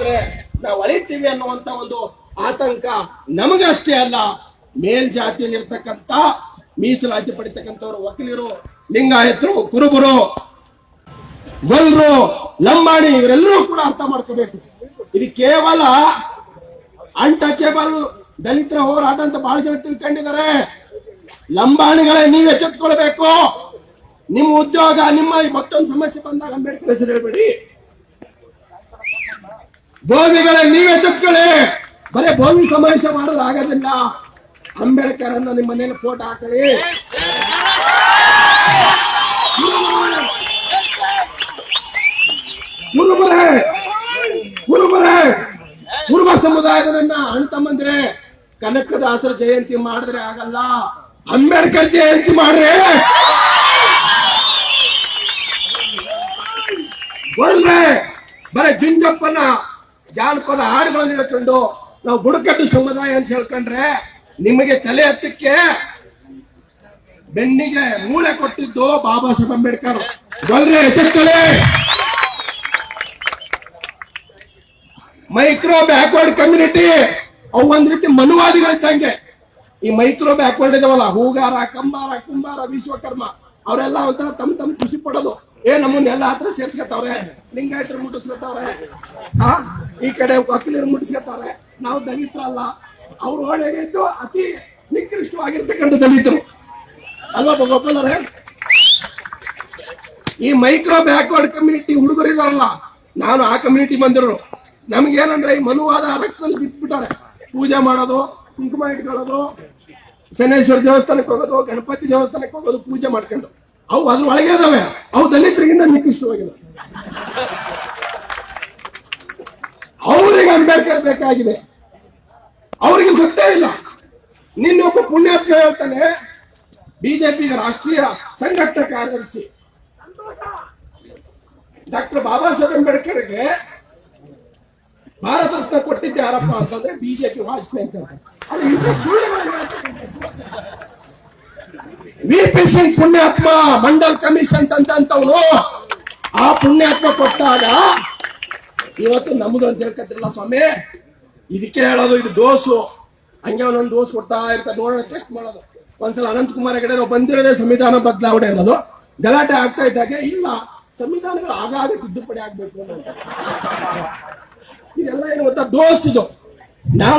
ಹೋದ್ರೆ ನಾವು ಅಳಿತೀವಿ ಅನ್ನುವಂತ ಒಂದು ಆತಂಕ ನಮಗಷ್ಟೇ ಅಲ್ಲ. ಮೇಲ್ಜಾತಿಯಲ್ಲಿರ್ತಕ್ಕಂಥ ಮೀಸಲಾತಿ ಪಡಿತಕ್ಕಂಥವ್ರು, ವಕೀಲರು, ಲಿಂಗಾಯತರು, ಕುರುಬರು ಗೊಲ್ರು ಲಂಬಾಣಿ ಇವರೆಲ್ಲರೂ ಕೂಡ ಅರ್ಥ ಮಾಡ್ಕೋಬೇಕು. ಇದು ಕೇವಲ ಅನ್ಟಚೇಬಲ್ ದಲಿತರ ಹೋರಾಟ ಅಂತ ಬಹಳ ಜನ ತಿಳ್ಕೊಂಡಿದ್ದಾರೆ. ಲಂಬಾಣಿಗಳೇ ನೀವು ಎಚ್ಚೆತ್ಕೊಳ್ಬೇಕು. ನಿಮ್ಮ ಉದ್ಯೋಗ, ನಿಮ್ಮ ಮತ್ತೊಂದು ಸಮಸ್ಯೆ ಬಂದಾಗ ಅಂಬೇಡ್ಕರ್ ಹೆಸರು ಹೇಳ್ಬೇಡಿ ಬೋವಿಗಳೇ, ನೀವೇ ಎಚ್ಚೆತ್ಕೊಳ್ಳಿ ಬರೀ ಬೋವಿ ಸಮಾವೇಶ ಮಾಡೋದು ಆಗೋದಿಲ್ಲ. ಅಂಬೇಡ್ಕರ್ ಅನ್ನ ನಿಮ್ಮ ಮನೇಲಿ ಫೋಟೋ ಹಾಕಲಿ ಕುರುಬ ಸಮುದಾಯದ ನನ್ನ ಅಣ್ಣ ಕನಕದ ಕನಕದಾಸರ ಜಯಂತಿ ಮಾಡಿದ್ರೆ ಆಗಲ್ಲ. ಅಂಬೇಡ್ಕರ್ ಜಯಂತಿ ಮಾಡ್ರಿ. ಬರೀ ಜುಂಜಪ್ಪನ ಜಾನಪದ ಹಾಡುಗಳನ್ನು ಹೇಳ್ಕೊಂಡು ನಾವು ಬುಡಕಟ್ಟು ಸಮುದಾಯ ಅಂತ ಹೇಳ್ಕೊಂಡ್ರೆ ನಿಮಗೆ ತಲೆ ಹತ್ತಕ್ಕೆ ಬೆನ್ನಿಗೆ ಮೂಳೆ ಕೊಟ್ಟಿದ್ದು ಬಾಬಾ ಸಾಹೇಬ್ ಅಂಬೇಡ್ಕರ್. ಎಚ್ಚೆತ್ತಳೆ ಮೈಕ್ರೋ ಬ್ಯಾಕ್ವರ್ಡ್ ಕಮ್ಯುನಿಟಿ, ಅವು ಒಂದ್ ರೀತಿ ಮನುವಾದಿಗಳ ಇದ್ದಂಗೆ ಈ ಮೈಕ್ರೋ ಬ್ಯಾಕ್ವರ್ಡ್ ಇದಾವಲ್ಲ, ಹೂಗಾರ, ಕಂಬಾರ, ಕುಂಬಾರ, ವಿಶ್ವಕರ್ಮ. ಅವರೆಲ್ಲ ಒಂಥರ ತಮ್ಮ ತಮ್ಮ ಖುಷಿ ಪಡೋದು. ಏ, ನಮ್ಮನ್ನ ಎಲ್ಲ ಹತ್ರ ಸೇರ್ಸ್ಕೊತಾವ್ರೆ ಲಿಂಗಾಯತರು ಮುಟ್ಟಿಸ್ಕೊತಾವ್ರೆ ಆ, ಈ ಕಡೆ ವಕೀಲರು ಮುಟ್ಟಿಸ್ಕೊತಾವ್ರೆ ನಾವು ದಲಿತರಲ್ಲ. ಅವ್ರು ಹೇಗಿತ್ತು ಅತಿ ನಿಕೃಷ್ಟವಾಗಿರ್ತಕ್ಕಂಥ ದಲಿತರು. ಅಲ್ವಾ ಗೋಪಾಲರೇ ಈ ಮೈಕ್ರೋ ಬ್ಯಾಕ್ವರ್ಡ್ ಕಮ್ಯುನಿಟಿ ಹುಡುಗರು ಇದಾರಲ್ಲ ನಾನು ಆ ಕಮ್ಯುನಿಟಿ ಬಂದಿರೋ ನಮ್ಗೇನಂದ್ರೆ ಈ ಮನುವಾದ ರಕ್ತದಲ್ಲಿ ಬಿಟ್ಬಿಟ್ಟಾರೆ ಪೂಜೆ ಮಾಡೋದು, ಕುಂಕುಮ ಇಟ್ಕೊಳ್ಳೋದು, ಶನೇಶ್ವರ ದೇವಸ್ಥಾನಕ್ಕೆ ಹೋಗೋದು, ಗಣಪತಿ ದೇವಸ್ಥಾನಕ್ಕೆ ಹೋಗೋದು ಪೂಜೆ ಮಾಡ್ಕೊಂಡು. ಅವು ಅದ್ರ ಒಳಗೆ ಇದಾವೆ. ಅವು ದಲಿತರಿಗಿಂತ ನಿಕೃಷ್ಟವಾಗಿಲ್ಲ ಅವರಿಗೆ ಅಂಬೇಡ್ಕರ್ ಬೇಕಾಗಿದೆ. ಅವರಿಗೆ ಗೊತ್ತೇ ಇಲ್ಲ. ನಿನ್ನೊಬ್ಬ ಪುಣ್ಯಾತ್ಮ ಹೇಳ್ತಾನೆ ಬಿಜೆಪಿ ರಾಷ್ಟ್ರೀಯ ಸಂಘಟನೆ ಕಾರ್ಯದರ್ಶಿ. ಡಾಕ್ಟರ್ ಬಾಬಾ ಸಾಹೇಬ್ ಅಂಬೇಡ್ಕರ್ಗೆ ಭಾರತ ರತ್ನ ಕೊಟ್ಟಿದ್ದೆ ಯಾರಪ್ಪ ಅಂತಂದ್ರೆ ಬಿಜೆಪಿ ವಾಜಪೇಯಿ ಅಂತ ವಿ ಪುಣ್ಯಾತ್ಮ, ಮಂಡಲ್ ಕಮಿಷನ್ ತಂದಂತವನು ಆ ಪುಣ್ಯಾತ್ಮ ಕೊಟ್ಟಾಗ ಇವತ್ತು ನಮ್ದು ಅಂತ ಹೇಳ್ಕತ್ತಿರಲ್ಲ ಸ್ವಾಮಿ, ಇದಕ್ಕೆ ಹೇಳೋದು ಇದು ದೋಸು. ಹಂಗೆ ಒಂದೊಂದು ಡೋಸ್ ಕೊಡ್ತಾ ಇರ್ತಾರೆ. ನೋಡೋಣ ಟೆಸ್ಟ್ ಮಾಡೋದು. ಒಂದ್ಸಲ ಅನಂತ ಕುಮಾರ್ ಹೆಗಡೆ ನಾವು ಬಂದಿರೋದೇ ಸಂವಿಧಾನ ಬದಲಾವಣೆ ಅನ್ನೋದು. ಗಲಾಟೆ ಆಗ್ತಾ ಇದ್ದಾಗ ಇಲ್ಲ, ಸಂವಿಧಾನಗಳು ಆಗಾಗ ತಿದ್ದುಪಡಿ ಆಗ್ಬೇಕು ಅನ್ನೋದು ಇದೆಲ್ಲ ಏನು ಗೊತ್ತಾ? ಡೋಸ್ ಇದು ನಾವು